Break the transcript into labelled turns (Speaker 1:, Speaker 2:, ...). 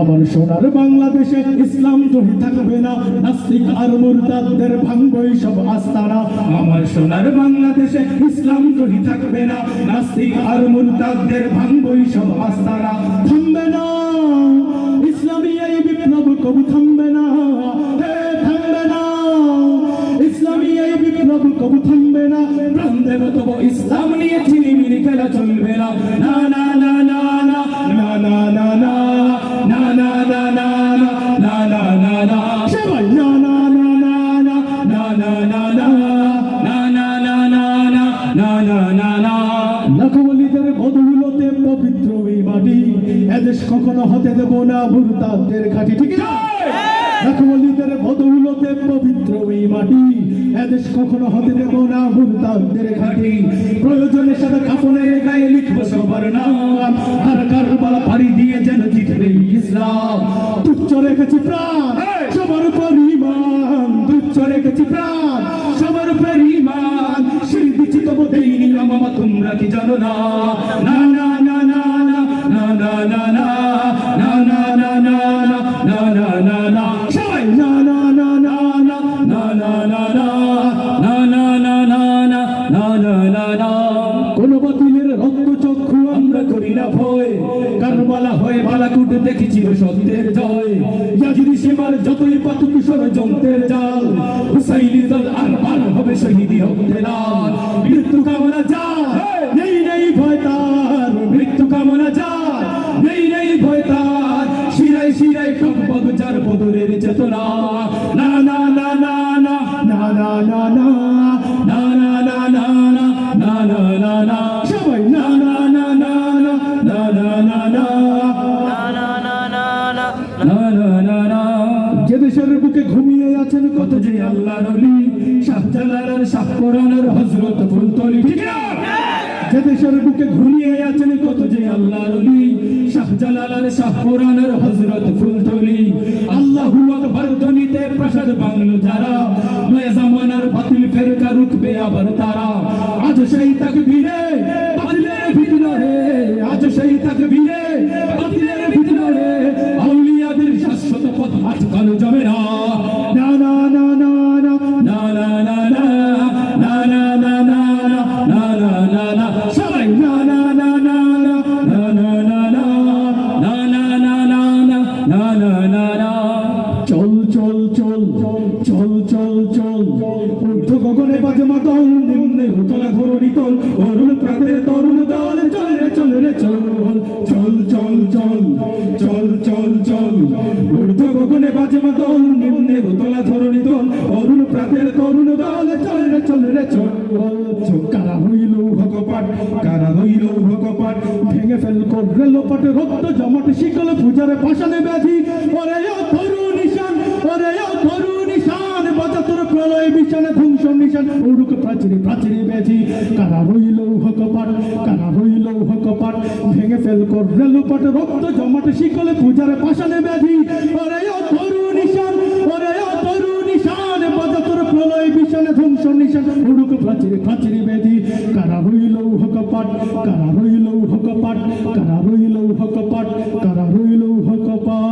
Speaker 1: আমার সোনার বাংলাদেশে ইসলাম জড়ি থাকবে না নাস্তিক আর মুরতাদদের ভাঙবই সব আস্তানা আমার সোনার বাংলাদেশে ইসলাম জড়ি থাকবে না নাস্তিক আর মুরতাদদের ভাঙবই সব আস্তানা থামবে না অবিলম্বে এদেশ কখনো হতে দেব না মুরতাদের ঘাটি ঠিক না? লাখবলিদের বধুগুলোতে পবিত্র এই মাটি। এদেশ কখনো হতে দেব না ঘাটি। প্রয়োজনে সাথে গায়ে লিখব সবার নাম। আর কারবালা পাড়ি দিয়ে যেন জিতবে ইসলাম। তুচ্ছ রেখেছি প্রাণ সবার উপর ইমান তুচ্ছ রেখেছি প্রাণ সবার উপর ইমান সেই দিচ্ছি তবু দেইনি মামা তোমরা কি জানো না না না। বাতিলের চক্ষু আমরা করি না ভয়। কারবালা হয়ে, বালাকুট দেখেছিল সত্যের জয়। ইয়াজিদি সীমার যতই পাতুক ষড়যন্ত্রের জাল, হুসাইনি দল আর পার হবে শহীদি হতে লাল। মৃত্যু কামনা যা নেই নেই ভয় তার। মৃত্যু কামনা যা নেই নেই ভয় তার। শিরাই শিরাই কম্পক যার বদরের চেতনা। না না না না না না না না না আছেন কত যে আল্লাহ নবী শাহজালালের শাহপুরানের হযরত ফুলতলি ঠিক না? যে দেশের বুকে ঘুমিয়ে আছেন কত যে আল্লাহ নবী শাহজালালের শাহপুরানের ফুলতলি আল্লাহু আকবার ধ্বনিতে প্রসাদ বাংলো যারা নয়া জামানার বাতিল ফেরকা রুখবে আবার তারা। আজ সেই তাকবীরে বাতিলের ভিতরে আজ সেই তাকবীরে চল চল চল। ঊর্ধ্ব গগনে বাজে মাতল, নিম্নে উতলা ধরণি তল অরুণ প্রাতের তরুণ দল, চল রে চল রে, চল। চল চল চল চল চল চল। ঊর্ধ্ব গগনে বাজে মাতল, নিম্নে উতলা ধরণি তল অরুণ প্রাতের তরুণ দল, চল রে চল রে, চল। কারা হইল ভগপাট কারা হইল ভগপাট ভেঙে ফেল করবে লোপাট রক্ত, জমাট শিকল, পূজারে পাশানে ব্যাধি। ওরে তরু নিশান, ওরে ও প্রলয় বিছানে ধ্বংস নিশান, উড়ুক প্রাচীরে প্রাচীরে ব্যাধি কারা হইল ভগপাট কারা হইল ভগপাট ভেঙে ফেল করবে লোপাট, রক্ত জমাট, শিকলে পূজারে পাশানে ব্যাধি। ওরে ও তরু নিশান, ওরে ও তরু নিশান বাজা প্রলয় বিছানে ধ্বংস নিশান, উড়ুক প্রাচীরে প্রাচীরে ব্যাধি কারা হইল হকপাট কারা হইল হকপাট কারা হইল হকপাট কারা হইল হকপাট